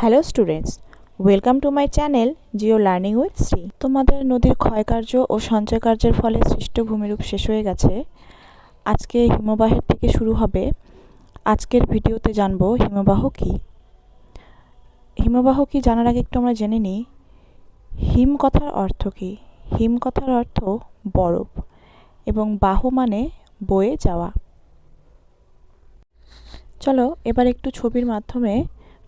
Hello students, welcome to my channel geo learning with Shri. তোমাদের নদীর ক্ষয়কার্য ও সঞ্চয় কার্যের ফলে সৃষ্ট ভূমিরূপ শেষ হয়ে গেছে। আজকে হিমবাহের থেকে শুরু হবে। আজকের ভিডিওতে জানব হিমবাহ কি। হিমবাহ কি জানার আগে একটু আমরা জেনে নিই। হিম কথার অর্থ কী? হিম কথার অর্থ বরফ এবং বাহ মানে বয়ে যাওয়া। চলো, এবার একটু ছবির মাধ্যমে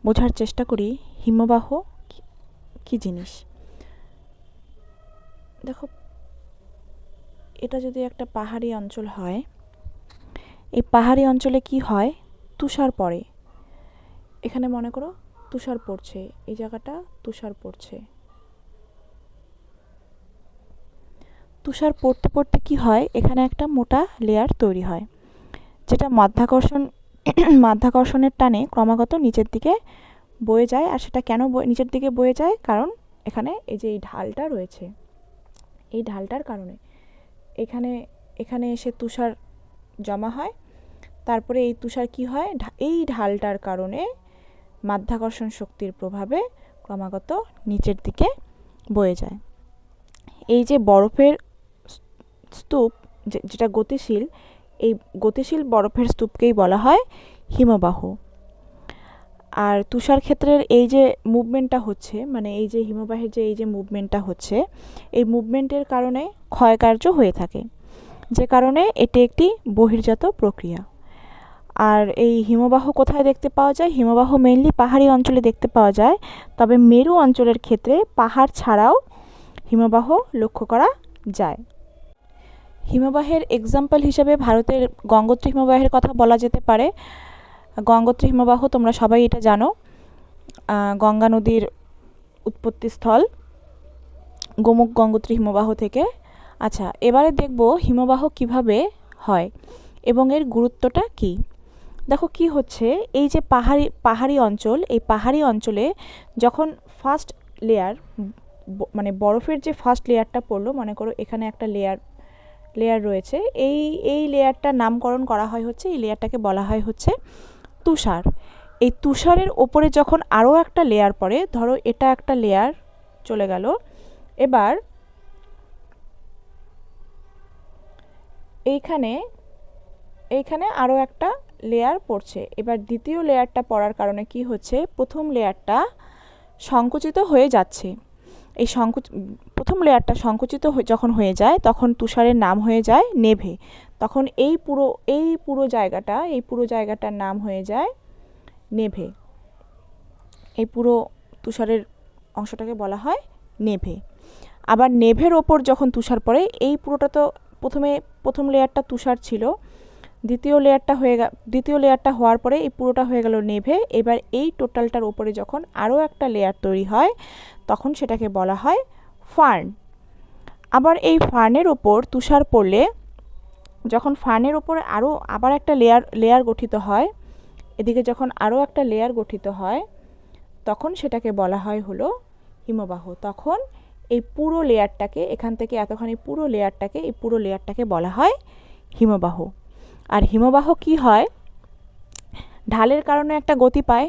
বোঝার চেষ্টা করি, হিমবাহ কি- জিনিস? দেখো, এটা যদি একটা পাহাড়ি অঞ্চল হয়, এই পাহাড়ি অঞ্চলে কি হয়? তুষার পড়ে। এখানে মনে করো তুষার পড়ছে, এই জায়গাটা তুষার পড়ছে। তুষার পড়তে পড়তে কি হয়? এখানে একটা মোটা লেয়ার তৈরি হয়, যেটা মাধ্যাকর্ষণ মাধ্যাকর্ষণের টানে ক্রমাগত নিচের দিকে বয়ে যায়, আর সেটা কেন নিচের দিকে বয়ে যায়? কারণ এখানে এই যে এই ঢালটা রয়েছে, এই ঢালটার কারণে এখানে এখানে এসে তুষার জমা হয়। তারপরে এই তুষার কি হয়? এই ঢালটার কারণে মাধ্যাকর্ষণ শক্তির প্রভাবে ক্রমাগত নিচের দিকে বয়ে যায়। এই যে বরফের স্তূপ যেটা গতিশীল এই গতিশীল বরফের স্তূপকেই বলা হয় হিমবাহ। আর তুষার ক্ষেত্রের এই যে মুভমেন্টটা হচ্ছে মানে এই যে হিমবাহের যে এই যে মুভমেন্টটা হচ্ছে, এই মুভমেন্টের কারণে ক্ষয়কার্য হয়ে থাকে। যে কারণে এটি একটি বহির্জাত প্রক্রিয়া। আর এই হিমবাহ কোথায় দেখতে পাওয়া যায়? হিমবাহ মেইনলি পাহাড়ি অঞ্চলে দেখতে পাওয়া যায়। তবে মেরু অঞ্চলের ক্ষেত্রে পাহাড় ছাড়াও হিমবাহ লক্ষ্য করা যায়। হিমবাহের এক্সাম্পল হিসেবে ভারতের গঙ্গোত্রী হিমবাহের কথা বলা যেতে পারে। গঙ্গোত্রী হিমবাহ তোমরা সবাই এটা জানো। গঙ্গা নদীর উৎপত্তিস্থল গোমুখ গঙ্গোত্রী হিমবাহ থেকে। আচ্ছা এবারে দেখব হিমবাহ কীভাবে হয় এবং এর গুরুত্বটা কি। দেখো কি হচ্ছে, এই যে পাহাড়ি পাহাড়ি অঞ্চল, এই পাহাড়ি অঞ্চলে যখন ফার্স্ট লেয়ার মানে বরফের যে ফার্স্ট লেয়ারটা পড়ল, মনে করো এখানে একটা লেয়ার লেয়ার রয়েছে। এই এই লেয়ারটার নামকরণ করা হয় হচ্ছে, এই লেয়ারটাকে বলা হয় হচ্ছে তুষার। এই তুষারের ওপরে যখন আরও একটা লেয়ার পড়ে, ধরো এটা একটা লেয়ার চলে গেল। এবার এইখানে এইখানে আরও একটা লেয়ার পড়ছে। এবার দ্বিতীয় লেয়ারটা পড়ার কারণে কি হচ্ছে? প্রথম লেয়ারটা সংকুচিত হয়ে যাচ্ছে। এই সংকুচ, প্রথম লেয়ারটা সংকুচিত যখন হয়ে যায়, তখন তুষারের নাম হয়ে যায় নেভে। তখন এই পুরো এই পুরো জায়গাটা, এই পুরো জায়গাটার নাম হয়ে যায় নেভে। এই পুরো তুষারের অংশটাকে বলা হয় নেভে। আবার নেভের ওপর যখন তুষার পড়ে, এই পুরোটা তো প্রথমে, প্রথম লেয়ারটা তুষার ছিল। দ্বিতীয় লেয়ারটা হয়ে দ্বিতীয় লেয়ারটা হওয়ার পরে এই পুরোটা হয়ে গেল নেভে। এবার এই টোটালটার ওপরে যখন আরও একটা লেয়ার তৈরি হয়, তখন সেটাকে বলা হয় ফার্ন। আবার এই ফার্নের ওপর তুষার পড়লে যখন ফার্নের ওপর আরও আবার একটা লেয়ার লেয়ার গঠিত হয়, এদিকে যখন আরও একটা লেয়ার গঠিত হয়, তখন সেটাকে বলা হয় হলো হিমবাহ। তখন এই পুরো লেয়ারটাকে, এখান থেকে এতখানি পুরো লেয়ারটাকে, এই পুরো লেয়ারটাকে বলা হয় হিমবাহ। আর হিমবাহ কি হয়? ঢালের কারণে একটা গতি পায়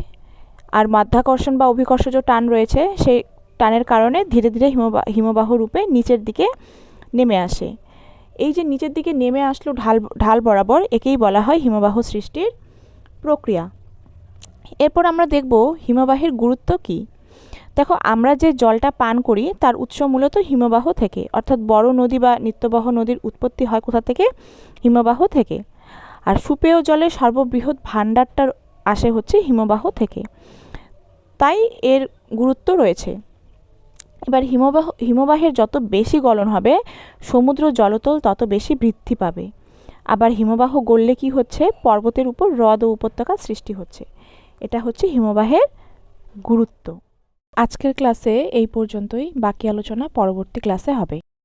আর মাধ্যাকর্ষণ বা অভিকর্ষ যে টান রয়েছে, সেই টানের কারণে ধীরে ধীরে হিমবাহ হিমবাহ রূপে নিচের দিকে নেমে আসে। এই যে নিচের দিকে নেমে আসলো ঢাল ঢাল বরাবর, একেই বলা হয় হিমবাহ সৃষ্টির প্রক্রিয়া। এরপর আমরা দেখব হিমবাহের গুরুত্ব কী। দেখো, আমরা যে জলটা পান করি, তার উৎস মূলত হিমবাহ থেকে, অর্থাৎ বড় নদী বা নিত্যবাহ নদীর উৎপত্তি হয় কোথা থেকে? হিমবাহ থেকে। আর সুপেয় জলের সর্ববৃহৎ ভাণ্ডারটার আসে হচ্ছে হিমবাহ থেকে। তাই এর গুরুত্ব রয়েছে। এবার হিমবাহ, হিমবাহের যত বেশি গলন হবে, সমুদ্র জলতল তত বেশি বৃদ্ধি পাবে। আবার হিমবাহ গললে কি হচ্ছে? পর্বতের উপর হ্রদ ও উপত্যকা সৃষ্টি হচ্ছে। এটা হচ্ছে হিমবাহের গুরুত্ব। আজকের ক্লাসে এই পর্যন্তই। বাকি আলোচনা পরবর্তী ক্লাসে হবে।